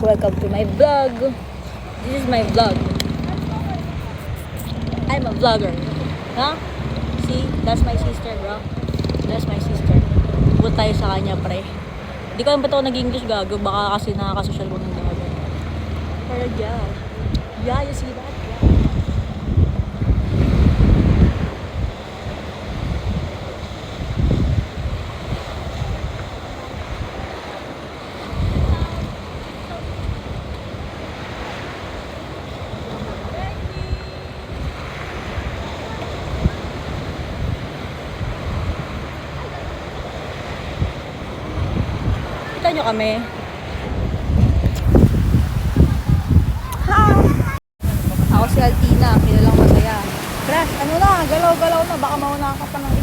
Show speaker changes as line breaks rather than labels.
welcome to my vlog. This is my vlog. I'm a vlogger. Huh? See? That's my sister, bro. That's my sister. Bukod tayo sa kanya, pre. Hindi ko alam ba't ako nag-English gago. Baka kasi nakakasosyal ko ng gago. Pero yeah. Yeah, you see that? Kita nyo kami. Ako si Altina, kilalang masaya. Crush, ano na, galaw-galaw na, baka mauna ka pa ng